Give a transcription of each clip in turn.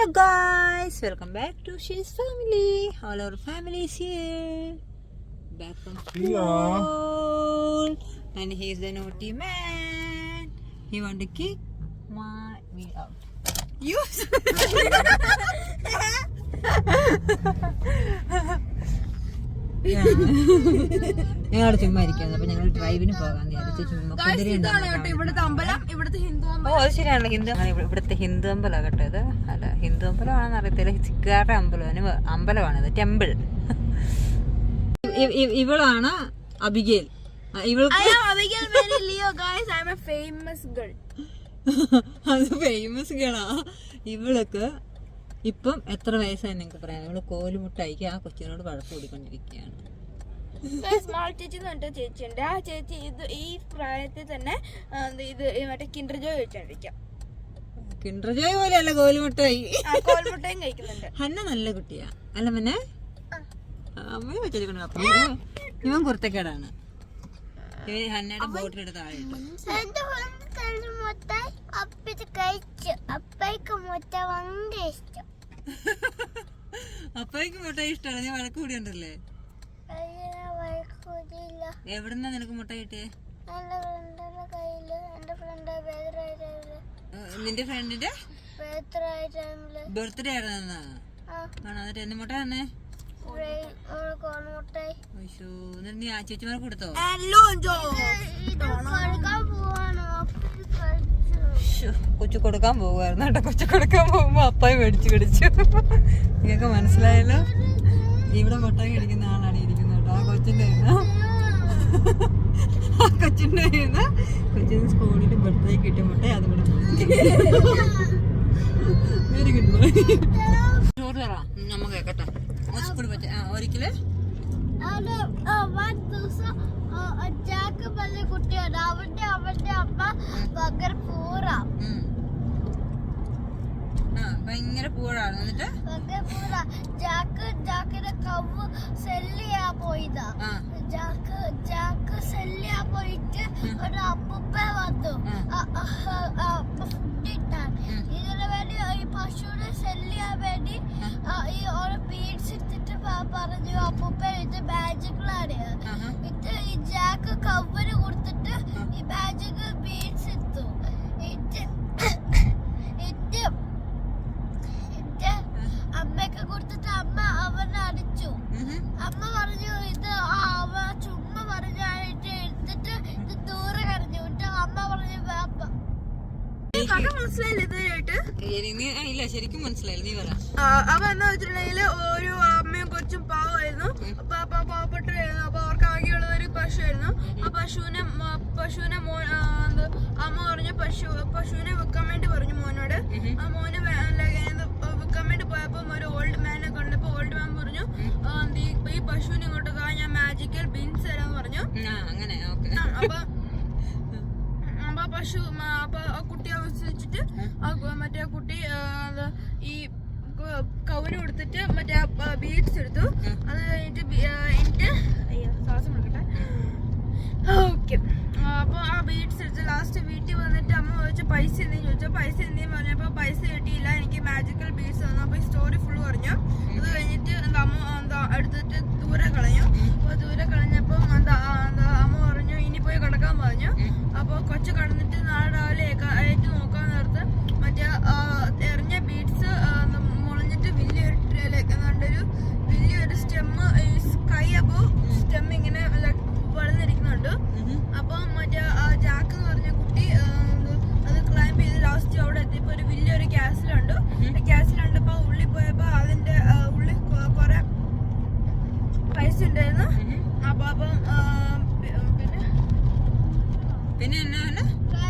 Hello guys, welcome back to She's Family. All our family is here. Back from school. And he's the naughty man. He want to kick my me out. You ഞങ്ങൾ ചുമ്മാ ഇരിക്കുന്നത് അപ്പൊ ഞങ്ങൾ ഡ്രൈവിന് പോകാൻ വിചാരിച്ചു ചുമ്മാ കുതിര ഇവിടുത്തെ അമ്പലം. ഇവിടുത്തെ ഹിന്ദു അമ്പലം. ഓ അത് ശരിയാണല്ലോ ഹിന്ദു ആണ് ഇവിടെ- ഇവിടുത്തെ ഹിന്ദു അമ്പലമാണ് കേട്ടോ ഇത്. അല്ല ഹിന്ദു അമ്പലമാണെന്ന് അറിയത്തില്ല. ചിക്കാരുടെ അമ്പലമാണ് അമ്പലമാണിത്. ടെമ്പിൾ ഇവളാണ് അബിഗേൽ. ഇവൾക്ക് I am Abigail Mary Leo, guys. I am a famous girl. അത് ഫേമസ് ഗേളാ ഇവൾക്ക് ഇപ്പം എത്ര വയസ്സായി നിങ്ങൾക്ക് പറയാം നമ്മൾ കോലുമുട്ടായിക്ക് ആ കൊച്ചിനോട് വഴക്ക് കൂടിക്കൊണ്ടിരിക്കുകയാണ്. സ്മാൾ ചേച്ചി എന്ന് ചേച്ചിയുണ്ട്. ആ ചേച്ചി ഇത് ഈ പ്രായത്തിൽ തന്നെ ഇത് മറ്റേ കിൻഡർ ജോയ് കഴിച്ചോണ്ടിരിക്കാം. കിണ്ടർജോയ് പോലെയല്ല കോലുമുട്ടായി. ആ കോൽമുട്ടയും കഴിക്കുന്നുണ്ട്. ഹന്ന നല്ല കുട്ടിയാ. അല്ല പിന്നെ അമ്മയെ വെച്ചിരിക്കണം ഇവൻ കുർത്തക്കേടാണ് ഹന്നയുടെ ബോട്ടിലെടുത്ത് താഴെ ഇട്ടു. എന്റെ അപ്പിത് കഴിച്ചു. അപ്പയ്ക്ക് മുട്ട ഭയങ്കര ഇഷ്ടം. അപ്പയ്ക്ക് മുട്ടായി ഇഷ്ടമാണ്. ഞാൻ വഴക്ക് കൂടി ഉണ്ടല്ലേ വഴക്കൂടിയില്ല എവിടുന്നാ നിനക്ക് മുട്ട കിട്ടിയേ? എന്റെ ഫ്രണ്ടിന്റെ കയ്യിൽ. എന്റെ ഫ്രണ്ട് ബേദറായ ടൈമിൽ ഏഹ് നിന്റെ ഫ്രണ്ടിന്റെ ബേദറായ ടൈമിൽ ബർത്ത്ഡേ ആയിരുന്നു ആ. ആണോ എന്നിട്ട് എന്ത് മുട്ട തന്നെ നീ ആ ചേച്ചിമാർക്ക് കൊടുത്തോ? കൊച്ചു കൊടുക്കാൻ പോകുമായിരുന്നു കേട്ടോ. കൊച്ചു കൊടുക്കാൻ പോകുമ്പോ അപ്പായി മേടിച്ചു കടിച്ചു നിങ്ങൾക്ക് മനസ്സിലായല്ലോ? ഇവിടെ മുട്ടായി കടിക്കുന്ന ആളാണ് ഇരിക്കുന്നത് കേട്ടോ. ആ കൊച്ചിന്റെ ആ കൊച്ചിന്റെ കൊച്ചിന് സ്കൂളിൽ ബർത്ത്ഡേ കിട്ടിയ മുട്ടായി അതും കൂടെ വെരി ഗുഡ് മോർണിംഗ് ചോറ് തരാം. നമ്മ കേക്കട്ടെ. ഒരു ദിവസം ജാക്ക് പറഞ്ഞ കുട്ടിയാണ് അവന്റെ അവന്റെ അമ്മ ഭയങ്കര പൂറ. ഭയങ്കര പൂഴാണ് എന്നിട്ട്? ഭയങ്കര ജാക്ക് ജാക്കിന്റെ കവ് സെല്ല് ചെയ്യാൻ പോയതാ. ജാക്ക് ജാക്ക് സെല്ല് ചെയ്യാൻ പോയിട്ട് ഒരു അപ്പുപ്പ വന്നു. പ- പറഞ്ഞു അപ്പുപ്പ ഇത് മാജിക്കിലാണ് ആഹാ ഇത് ഈ ജാക്ക് കവറ് കൊടുത്തിട്ട് ഈ മാജിക് ബീഡ്സ് ഇട്ടു ഇത് ഇത് ഇത് അമ്മയ്ക്ക് കൊടുത്തിട്ട് അമ്മ അവനെ അടിച്ചു ഉം അമ്മ പറഞ്ഞു ഇത് ആ അവ ചുമ്മാ പറഞ്ഞായിട്ട് എടുത്തിട്ട് ഇത് ദൂരെ കരഞ്ഞു എന്നിട്ട് അമ്മ പറഞ്ഞു "വാപ്പ." കഥ മനസ്സിലായില്ല ഇതുവരെയായിട്ട്? ഇല്ല ശരിക്കും മനസ്സിലായില്ല നീ പറ. അപ്പൊ എന്താ വെച്ചിട്ടുണ്ടെങ്കിൽ ഒരു അമ്മയും കൊച്ചും പാവമായിരുന്നു. അപ്പൊ അപ്പൊ പാവപ്പെട്ടായിരുന്നു അപ്പൊ അവർക്ക് ആകെയുള്ളത് ഒരു പശുവായിരുന്നു. ആ പശുവിനെ പശുവിനെ മോൻ അമ്മ പറഞ്ഞു പശു പശുവിനെ വെക്കാൻ വേണ്ടി പറഞ്ഞു മോനോട്. ആ മോന് ക- കൊടുത്തിട്ട് മറ്റേ ബീഡ്സ് എടുത്തു. അത് കഴിഞ്ഞിട്ട് എനിക്ക് അയ്യോ ശ്വാസം കൊടുക്കട്ടെ ഓക്കെ. അപ്പൊ ആ ബീഡ്സ് എടുത്ത് ലാസ്റ്റ് വീട്ടിൽ വന്നിട്ട് അമ്മ ചോദിച്ചു പൈസ എന്തെങ്കിലും ചോദിച്ചു പൈസ എന്തെങ്കിലും പറഞ്ഞപ്പോ പൈസ കിട്ടിയില്ല. എനിക്ക് മാജിക്കൽ ബീഡ്സ് തന്നു. അപ്പൊ ഈ സ്റ്റോറി ഫുള്ള് പറഞ്ഞു അത് കഴിഞ്ഞിട്ട് എന്താ അമ്മ എന്താ എടുത്തിട്ട് ദൂരെ കളഞ്ഞു അപ്പൊ ദൂരെ കളഞ്ഞപ്പം എന്താ ആ, എന്താ അമ്മ പറഞ്ഞു ഇനി പോയി കിടക്കാൻ പറഞ്ഞു അപ്പൊ കൊച്ചു കടന്നിട്ട് നാളെ രാവിലെ ഏക്ക- ഏറ്റു നോക്കാൻ നേരത്ത് മറ്റേ ആ, എറിഞ്ഞ ബീഡ്സ് മുളഞ്ഞിട്ട് വലിയൊരു like ഏതാണ്ടൊരു വലിയൊരു സ്റ്റെമ്മ് സ്കൈ അബോ സ്റ്റെം ഇങ്ങനെ like വളർന്നിരിക്കുന്നുണ്ട് അപ്പൊ മറ്റേ ആ ജാക്ക് എന്ന് പറഞ്ഞ കുട്ടി ആ, എന്ത് അത് ക്ലൈംബ് ചെയ്ത് ലാസ്റ്റ് അവിടെ എത്തിയപ്പോ ഒരു വലിയൊരു ക്യാസിലുണ്ട് ക്യാസിലുണ്ടപ്പോ ഉള്ളിൽ പോയപ്പോ അതിന്റെ ആ, ഉള്ളിൽ കൊ- കുറെ പൈസ ഉണ്ടായിരുന്നു അപ്പൊ അപ്പം ആ, പി- പിന്നെ പിന്നെ എന്നാ എന്നാ? ഡ്രൈവ് ചെയ്ത് ടിക് ടിക് ടിക് ലോക്ക് ചെയ്തു ക്യാഷിന്റെ ആ ഇതെല്ലാം ഓപ്പൺ ആക്കിയിട്ട് അവിടെ വലിയ ഗേൾ ജയന്റ് വന്നു ആഹാ എന്നിട്ടാ ഗേൾ ജയന്റ് അതല്ലേ? ഓ, പറ, പറ, പറ. ഗേൾ ജയന്റ് വന്നു ഈ ജയന്റ് ചോദിച്ചു എന്താ ഇവിടെ ചെയ്യുക ഇത് ജാക്ക് പറഞ്ഞു ശ്വാസം എടുക്കട്ടെ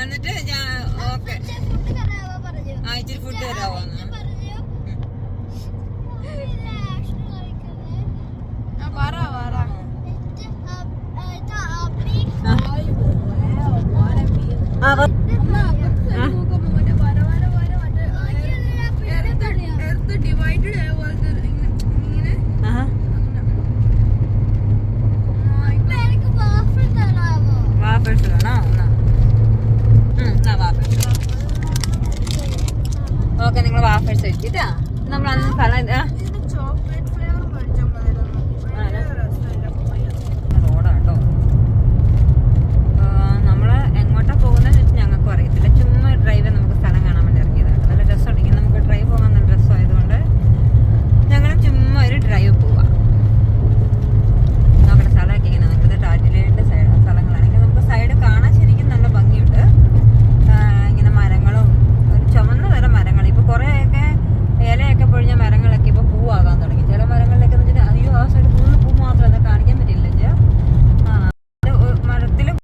എന്നിട്ട് ഞാൻ ഓക്കെ. ആ ഇച്ചിരി ഫുഡ് തരാമോന്ന് പറഞ്ഞു വറ വറ ഇത്, ആ, ആ, ഇത് അപ്പി ആ വ- അമ്മ അപ്പുറത്ത് ആ? നോക്കുമ്പോ മറ്റേ വര വര വര മറ്റേ എർത്ത് ഡിവൈഡഡ് ആയ പോലത്തെ ഇങ്ങനെ ഇങ്ങനെ ആഹാ. ആ, അപ്പൊ എനിക്ക് വാഫിൾ തരാമോ വാഫേഴ്സ് വേണോ എന്നാ. ഉം, എന്നാ വാഫേഴ്സ് ഓക്കെ നിങ്ങൾ വാഫേഴ്സ് വെച്ചിട്ടാ നമ്മൾ അന്ന് പല ആ, ഇതിന് ചോക്ലേറ്റ്